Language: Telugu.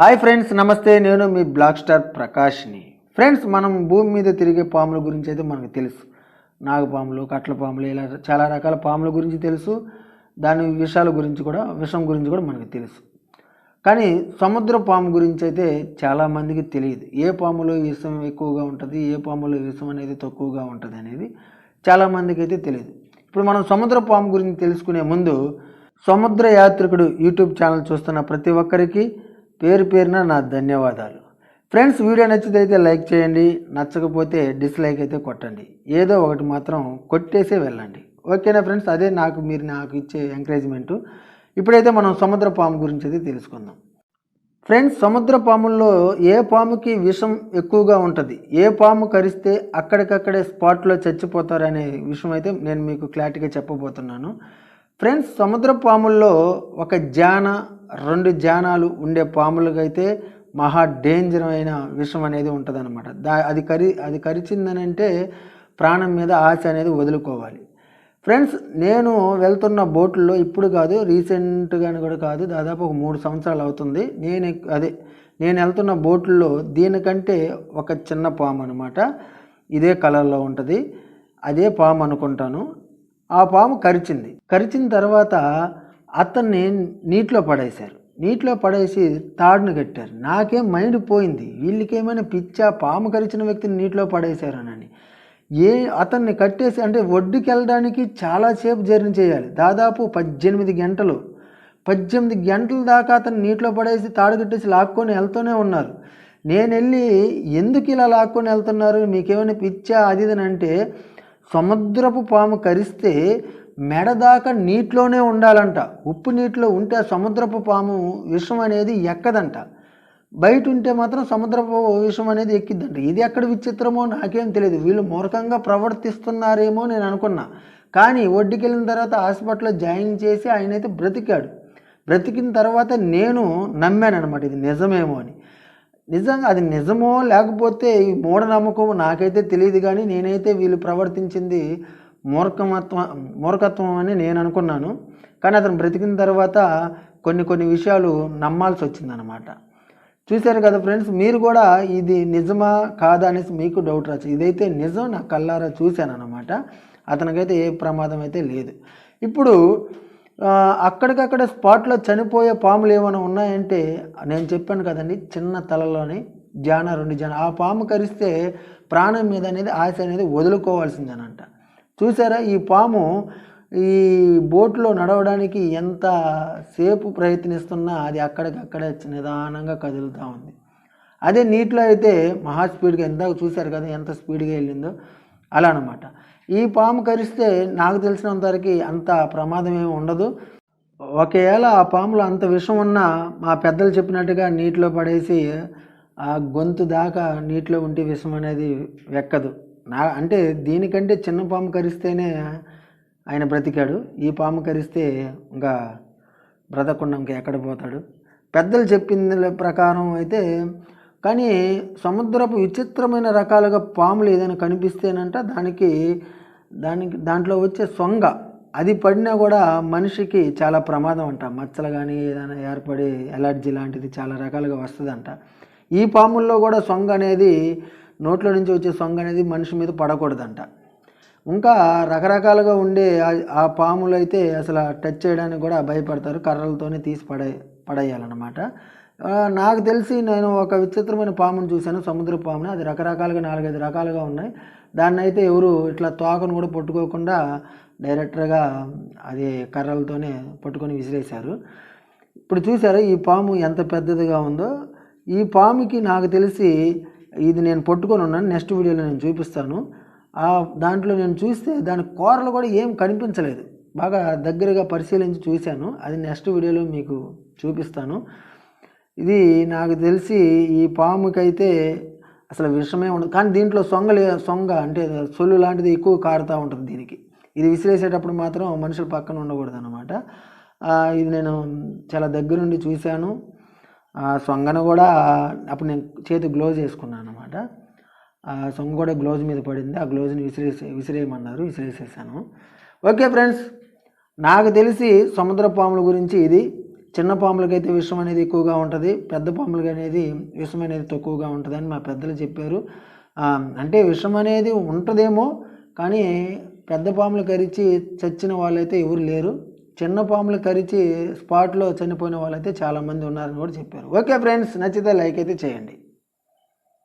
హాయ్ ఫ్రెండ్స్ నమస్తే. నేను మీ బ్లాక్ స్టార్ ప్రకాష్ని. ఫ్రెండ్స్ మనం భూమి మీద తిరిగే పాముల గురించి అయితే మనకు తెలుసు. నాగపాములు కట్ల పాములు ఇలా చాలా రకాల పాముల గురించి తెలుసు. దాని విషాల గురించి కూడా విషం గురించి కూడా మనకు తెలుసు. కానీ సముద్ర పాము గురించి అయితే చాలామందికి తెలియదు. ఏ పాములో విషం ఎక్కువగా ఉంటుంది ఏ పాములో విషం అనేది తక్కువగా ఉంటుంది అనేది చాలామందికి అయితే తెలియదు. ఇప్పుడు మనం సముద్ర పాము గురించి తెలుసుకునే ముందు సముద్ర యాత్రికుడు యూట్యూబ్ ఛానల్ చూస్తున్న ప్రతి ఒక్కరికి పేరు పేరున నా ధన్యవాదాలు. ఫ్రెండ్స్ వీడియో నచ్చితే అయితే లైక్ చేయండి నచ్చకపోతే డిస్లైక్ అయితే కొట్టండి. ఏదో ఒకటి మాత్రం కొట్టేసే వెళ్ళండి. ఓకేనా ఫ్రెండ్స్? అదే నాకు మీరు నాకు ఇచ్చే ఎంకరేజ్మెంటు ఇప్పుడైతే మనం సముద్ర పాము గురించి అయితే తెలుసుకుందాం. ఫ్రెండ్స్ సముద్ర పాముల్లో ఏ పాముకి విషం ఎక్కువగా ఉంటుంది? ఏ పాము కరిస్తే అక్కడికక్కడే స్పాట్లో చచ్చిపోతారనే విషయం అయితే నేను మీకు క్లారిటీగా చెప్పబోతున్నాను. ఫ్రెండ్స్ సముద్ర పాముల్లో ఒక జాన రెండు జానాలు ఉండే పాములకైతే మహా డేంజర్ అయిన విషం అనేది ఉంటుందన్నమాట. దా అది కరి అది కరిచిందనంటే ప్రాణం మీద ఆశ అనేది వదులుకోవాలి. ఫ్రెండ్స్ నేను వెళ్తున్న బోట్లో ఇప్పుడు కాదు రీసెంట్గాని కూడా కాదు దాదాపు ఒక మూడు సంవత్సరాలు అవుతుంది. నేను అదే నేను వెళ్తున్న బోట్లో దీనికంటే ఒక చిన్న పాము అనమాట ఇదే కలర్లో ఉంటుంది. అదే పాము అనుకుంటాను. ఆ పాము కరిచింది. కరిచిన తర్వాత అతన్ని నీటిలో పడేశారు. నీటిలో పడేసి తాడును కట్టారు. నాకేం మైండ్ పోయింది. వీళ్ళకేమైనా పిచ్చా పాము కరిచిన వ్యక్తిని నీటిలో పడేశారనని. ఏ అతన్ని కట్టేసి అంటే ఒడ్డుకి వెళ్ళడానికి చాలాసేపు జర్నీ చేయాలి. దాదాపు పద్దెనిమిది గంటలు. పద్దెనిమిది గంటల దాకా అతను నీటిలో పడేసి తాడు కట్టేసి లాక్కొని వెళ్తూనే ఉన్నారు. నేను వెళ్ళి ఎందుకు ఇలా లాక్కొని వెళ్తున్నారు? మీకేమైనా పిచ్చా అది ఇది అని అంటే సముద్రపు పాము కరిస్తే మెడ దాకా నీటిలోనే ఉండాలంట. ఉప్పు నీటిలో ఉంటే సముద్రపు పాము విషం అనేది ఎక్కదంట. బయట ఉంటే మాత్రం సముద్రపు విషం అనేది ఎక్కిద్దంట. ఇది ఎక్కడ విచిత్రమో నాకేం తెలియదు వీళ్ళు మూర్ఖంగా ప్రవర్తిస్తున్నారేమో నేను అనుకున్నా. కానీ ఒడ్డుకి వెళ్ళిన తర్వాత హాస్పిటల్లో జాయిన్ చేసి ఆయన అయితే బ్రతికాడు. బ్రతికిన తర్వాత నేను నమ్మాను అనమాట ఇది నిజమేమో అని. నిజంగా అది నిజమో లేకపోతే ఈ మూఢనమ్మకం నాకైతే తెలియదు కానీ నేనైతే వీళ్ళు ప్రవర్తించింది మూర్ఖమత్వం మూర్ఖత్వం అని నేను అనుకున్నాను. కానీ అతను బ్రతికిన తర్వాత కొన్ని కొన్ని విషయాలు నమ్మాల్సి వచ్చిందనమాట చూశారు కదా ఫ్రెండ్స్ మీరు కూడా ఇది నిజమా కాదా అనేసి మీకు డౌట్ రాచ్చు ఇదైతే నిజం నా కళ్ళారా చూశాను అనమాట అతనికైతే ఏ ప్రమాదం అయితే లేదు. ఇప్పుడు అక్కడికక్కడ స్పాట్లో చనిపోయే పాములు ఏమైనా ఉన్నాయంటే నేను చెప్పాను కదండి చిన్న తలలోని జాన రెండు జాన. ఆ పాము కరిస్తే ప్రాణం మీద అనేది ఆశ అనేది వదులుకోవాల్సిందేనంట. చూసారా ఈ పాము ఈ బోట్లో నడవడానికి ఎంత సేపు ప్రయత్నిస్తున్నా అది అక్కడికక్కడే నిదానంగా కదులుతూ ఉంది. అదే నీటిలో అయితే మహా స్పీడ్గా ఇందాక చూశారు కదా ఎంత స్పీడ్గా వెళ్ళిందో. అలా అనమాట ఈ పాము కరిస్తే నాకు తెలిసినంతవరకు అంత ప్రమాదం ఏమి ఉండదు. ఒకవేళ ఆ పాములో అంత విషం ఉన్నా మా పెద్దలు చెప్పినట్టుగా నీటిలో పడేసి ఆ గొంతు దాకా నీటిలో ఉంటే విషం అనేది వెక్కదు. నా అంటే దీనికంటే చిన్న పాము కరిస్తేనే ఆయన బ్రతికాడు. ఈ పాము కరిస్తే ఇంకా బ్రతకుండా ఇంకా ఎక్కడ పోతాడు? పెద్దలు చెప్పింది ప్రకారం అయితే కానీ సముద్రపు విచిత్రమైన రకాలుగా పాములు ఏదైనా కనిపిస్తేనంట దానికి దానికి దాంట్లో వచ్చే సొంగ అది పడినా కూడా మనిషికి చాలా ప్రమాదం అంట. మచ్చలు కానీ ఏదైనా ఏర్పడి ఎలర్జీ లాంటిది చాలా రకాలుగా వస్తుందంట. ఈ పాముల్లో కూడా సొంగ అనేది నోట్లో నుంచి వచ్చే సొంగ అనేది మనిషి మీద పడకూడదంట. ఇంకా రకరకాలుగా ఉండే ఆ- ఆ పాములు అయితే అసలు టచ్ చేయడానికి కూడా భయపడతారు కర్రలతోనే తీసి పడే పడేయాలన్నమాట. నాకు తెలిసి నేను ఒక విచిత్రమైన పామును చూశాను సముద్ర పాముని. అది రకరకాలుగా నాలుగైదు రకాలుగా ఉన్నాయి. దాన్ని అయితే ఎవరు ఇట్లా తోకను కూడా పట్టుకోకుండా డైరెక్ట్గా అది కర్రలతోనే పట్టుకొని విసిరేశారు. ఇప్పుడు చూసారా ఈ పాము ఎంత పెద్దదిగా ఉందో. ఈ పాముకి నాకు తెలిసి ఇది నేను పట్టుకొని ఉన్నాను నెక్స్ట్ వీడియోలో నేను చూపిస్తాను. దాంట్లో నేను చూస్తే దాని కూరలు కూడా ఏం కనిపించలేదు. బాగా దగ్గరగా పరిశీలించి చూశాను. అది నెక్స్ట్ వీడియోలో మీకు చూపిస్తాను. ఇది నాకు తెలిసి ఈ పాముకైతే అసలు విషమే ఉండదు. కానీ దీంట్లో సొంగలే సొంగ అంటే సొల్లు లాంటిది ఎక్కువ కారుతూ ఉంటుంది దీనికి. ఇది విసిరేసేటప్పుడు మాత్రం మనుషుల పక్కన ఉండకూడదు అనమాట ఇది నేను చాలా దగ్గరుండి చూశాను. ఆ సొంగను కూడా అప్పుడు నేను చేతి గ్లోజ్ వేసుకున్నాను అనమాట ఆ సొంగ కూడా గ్లోజ్ మీద పడింది. ఆ గ్లోజ్ని విసిరేసే విసిరేయమన్నారు విసిరేసేసాను. ఓకే ఫ్రెండ్స్ నాకు తెలిసి సముద్ర పాముల గురించి ఇది చిన్న పాములకైతే విషం అనేది ఎక్కువగా ఉంటుంది పెద్ద పాములకి అనేది విషం అనేది తక్కువగా ఉంటుందని మా పెద్దలు చెప్పారు. అంటే విషం అనేది ఉంటుందేమో కానీ పెద్ద పాములు కరిచి చచ్చిన వాళ్ళైతే ఎవరు లేరు. చిన్న పాములు కరిచి స్పాట్లో చనిపోయిన వాళ్ళైతే చాలామంది ఉన్నారని కూడా చెప్పారు. ఓకే ఫ్రెండ్స్ నచ్చితే లైక్ అయితే చేయండి.